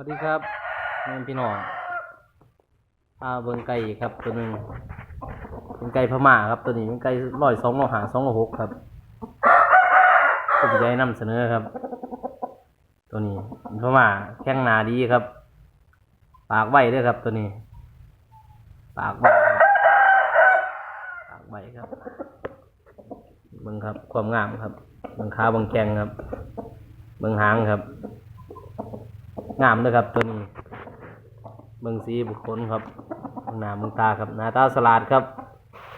วัสดีครับแม่พี่น้องพาเบิงไก่ครับตัวหนึ่งเป็นไก่พม่าครับตัวนี้เป็นไก่ร้อยสองโลหาสองโลหกครับผมจะให้นำเสนอครับ ตัวนี้พม่าแข้งนาดีครับ ปากไว้ด้วยครับ ตัวนี้ ปากไว้ครับปากไว้ครับเบิงครับ ความงามครับเบิงขาเบิ่งแกงครับเบิงหางครับ งามเลยครับตัวนี้เบิ่งสีบุคคลครับหน้าเบิ่งตาครับหน้าตาสลาดครับ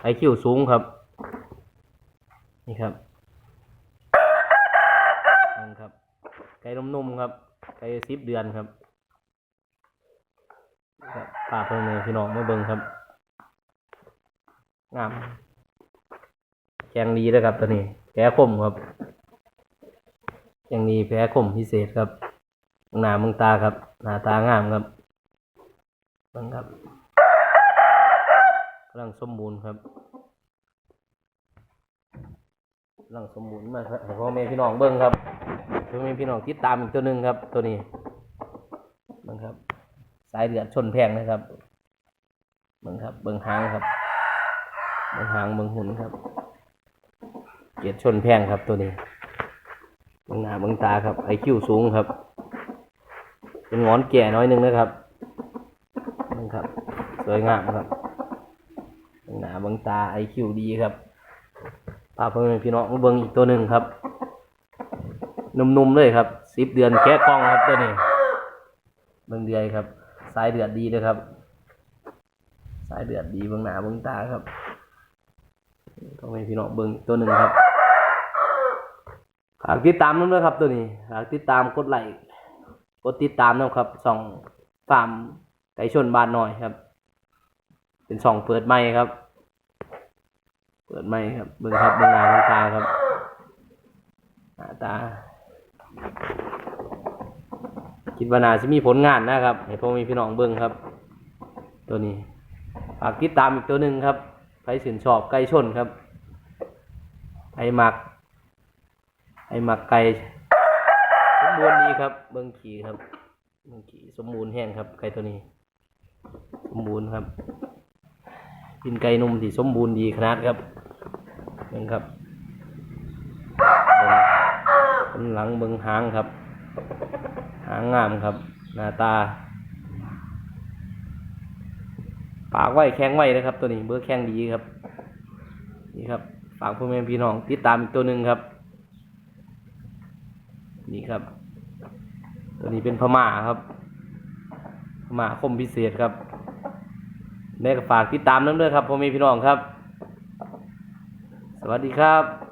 ไอคิวสูงครับ นี่ครับนั่นครับ ไก่นุ่มๆครับ ไก่สิบเดือนครับป้าเพิ่งเลยพี่น้องมาเบิ่งครับงามแกงดีเลยครับตัวนี้แผลคมครับแกงดีแผลคมพิเศษครับ หน้ามึงตาครับ หน้าตางามครับเบิ่งครับกำลังสมบูรณ์ครับกำลังสมบูรณ์มาครับให้พ่อแม่พี่น้องเบิ่งครับพ่อแม่พี่น้องติดตามอีกตัวหนึ่งครับ ตัวนี้บิ่งครับ สายเดือดชนแพงนะครับบิ่งครับ เบิ่งหางครับเบิ่งหางเบิ่งหุ่นครับ เกียร์ชนแพงครับตัวนี้เบิ่งหน้าเบิ่งตาครับไอคิวสูงครับ เป็นงอนแก่น้อยหนึงนะครับนี่ครับ สวยงามครับหนาเบิ่งตาไอคิวดีครับพาเพื่อนพี่น้องเบิ่งอีกตัวหนึ่งครับนุ่มๆเลยครับสิบเดือนแค่กล้องครับตัวนี้เบิ่งเดือยครับ สายเดือดดีเลยครับ สายเดือดดีเบิ่งหนาเบิ่งตาครับต้องให้พี่น้องเบิ่งตัวหนึ่งครับฝากติดตามน้ำด้วยครับตัวนี้ฝากติดตามกดไลค์ กดติดตามนะครับส่องฟาร์มไก่ชนบ้านน้อยครับ เป็นส่องเปิดใหม่ครับ เปิดใหม่ครับเบิ่งครับเบิ่งหน้าเบิ่งตาครับหน้าตา คิดว่านาจะมีผลงานนะครับให้พ่อมีพี่น้องเบิ่งครับ ตัวนี้ฝากติดตามอีกตัวหนึ่งครับใครสินชอบไก่ชนครับไอหมักไอหมักไก่ สมบูรณ์ดีครับเบิ้งขี่ครับเบิ้งขี่สมบูรณ์แห้งครับไก่ตัวนี้ สมบูรณ์ครับกินไก่นมที่สมบูรณ์ดีขนาดครับเบิ้งครับเบิ้งบนหลังเบิ้งหางครับ หางงามครับ หน้าตา ปากไว้แข้งไว้นะครับ ตัวนี้เบอร์แข้งดีครับ นี่ครับฝากพ่อแม่พี่น้องติดตามอีกตัวหนึ่งครับ นี่ครับ ตัวนี้เป็นพม่าครับ พม่าคมพิเศษครับแม่ก็ฝากติดตามน้ำด้วยครับพ่อแม่พี่น้องครับ สวัสดีครับ